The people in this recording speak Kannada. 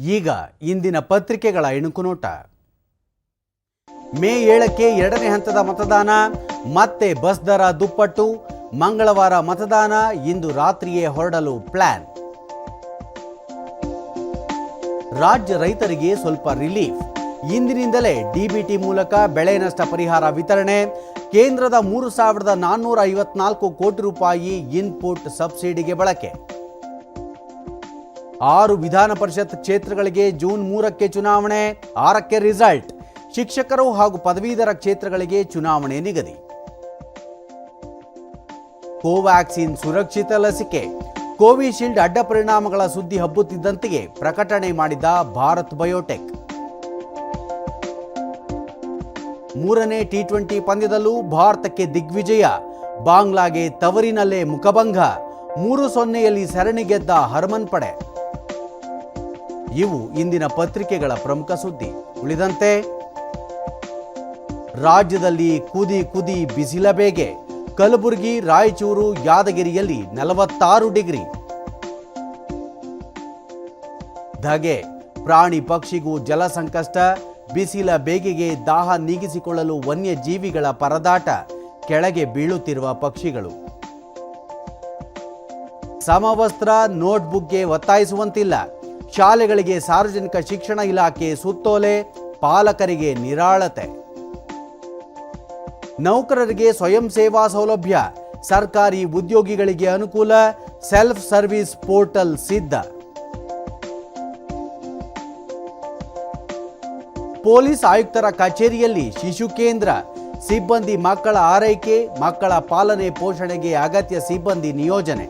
ಈಗ ಇಂದಿನ ಪತ್ರಿಕೆಗಳ ಇಣುಕುನೋಟ ಮೇ ಏಳಕ್ಕೆ ಎರಡನೇ ಹಂತದ ಮತದಾನ, ಮತ್ತೆ ಬಸ್ ದರ ದುಪ್ಪಟ್ಟು, ಮಂಗಳವಾರ ಮತದಾನ, ಇಂದು ರಾತ್ರಿಯೇ ಹೊರಡಲು ಪ್ಲಾನ್. ರಾಜ್ಯ ರೈತರಿಗೆ ಸ್ವಲ್ಪ ರಿಲೀಫ್. ಇಂದಿನಿಂದಲೇ ಡಿಬಿಟಿ ಮೂಲಕ ಬೆಳೆ ನಷ್ಟ ಪರಿಹಾರ ವಿತರಣೆ, ಕೇಂದ್ರದ ಮೂರು ಸಾವಿರದ ನಾನ್ನೂರ ಐವತ್ನಾಲ್ಕು ಕೋಟಿ ರೂಪಾಯಿ ಇನ್ಪುಟ್ ಸಬ್ಸಿಡಿಗೆ ಬಳಕೆ. ಆರು ವಿಧಾನ ಪರಿಷತ್ ಕ್ಷೇತ್ರಗಳಿಗೆ ಜೂನ್ ಮೂರಕ್ಕೆ ಚುನಾವಣೆ, ಆರಕ್ಕೆ ರಿಸಲ್ಟ್ ಶಿಕ್ಷಕರು ಹಾಗೂ ಪದವೀಧರ ಕ್ಷೇತ್ರಗಳಿಗೆ ಚುನಾವಣೆ ನಿಗದಿ. ಕೋವ್ಯಾಕ್ಸಿನ್ ಸುರಕ್ಷಿತ ಲಸಿಕೆ. ಕೋವಿಶೀಲ್ಡ್ ಅಡ್ಡ ಪರಿಣಾಮಗಳ ಸುದ್ದಿ ಹಬ್ಬುತ್ತಿದ್ದಂತೆಯೇ ಪ್ರಕಟಣೆ ಮಾಡಿದ ಭಾರತ್ ಬಯೋಟೆಕ್. ಮೂರನೇ ಟಿ ಟ್ವೆಂಟಿ ಪಂದ್ಯದಲ್ಲೂ ಭಾರತಕ್ಕೆ ದಿಗ್ವಿಜಯ. ಬಾಂಗ್ಲಾಗೆ ತವರಿನಲ್ಲೇ ಮುಖಭಂಗ. ಮೂರು ಸೊನ್ನೆಯಲ್ಲಿ ಸರಣಿ ಗೆದ್ದ ಹರ್ಮನ್ ಪಡೆ. ಇವು ಇಂದಿನ ಪತ್ರಿಕೆಗಳ ಪ್ರಮುಖ ಸುದ್ದಿ. ಉಳಿದಂತೆ, ರಾಜ್ಯದಲ್ಲಿ ಕುದಿ ಕುದಿ ಬಿಸಿಲ ಬೇಗೆ ಕಲಬುರಗಿ, ರಾಯಚೂರು, ಯಾದಗಿರಿಯಲ್ಲಿ ನಲವತ್ತಾರು ಡಿಗ್ರಿ. ಧಗೆ, ಪ್ರಾಣಿ ಪಕ್ಷಿಗೂ ಜಲ ಸಂಕಷ್ಟ, ಬಿಸಿಲ ಬೇಗೆಗೆ ದಾಹ ನೀಗಿಸಿಕೊಳ್ಳಲು ವನ್ಯಜೀವಿಗಳ ಪರದಾಟ, ಕೆಳಗೆ ಬೀಳುತ್ತಿರುವ ಪಕ್ಷಿಗಳು. ಸಮವಸ್ತ್ರ, ನೋಟ್ಬುಕ್ಗೆ ಒತ್ತಾಯಿಸುವಂತಿಲ್ಲ. ಶಾಲೆಗಳಿಗೆ ಸಾರ್ವಜನಿಕ ಶಿಕ್ಷಣ ಇಲಾಖೆ ಸುತ್ತೋಲೆ, ಪಾಲಕರಿಗೆ ನಿರಾಳತೆ. ನೌಕರರಿಗೆ ಸ್ವಯಂ ಸೇವಾ ಸೌಲಭ್ಯ, ಸರ್ಕಾರಿ ಉದ್ಯೋಗಿಗಳಿಗೆ ಅನುಕೂಲ, ಸೆಲ್ಫ್ ಸರ್ವಿಸ್ ಪೋರ್ಟಲ್ ಸಿದ್ಧ. ಪೊಲೀಸ್ ಆಯುಕ್ತರ ಕಚೇರಿಯಲ್ಲಿ ಶಿಶು ಕೇಂದ್ರ, ಸಿಬ್ಬಂದಿ ಮಕ್ಕಳ ಆರೈಕೆ, ಮಕ್ಕಳ ಪಾಲನೆ ಪೋಷಣೆಗೆ ಅಗತ್ಯ ಸಿಬ್ಬಂದಿ ನಿಯೋಜನೆ.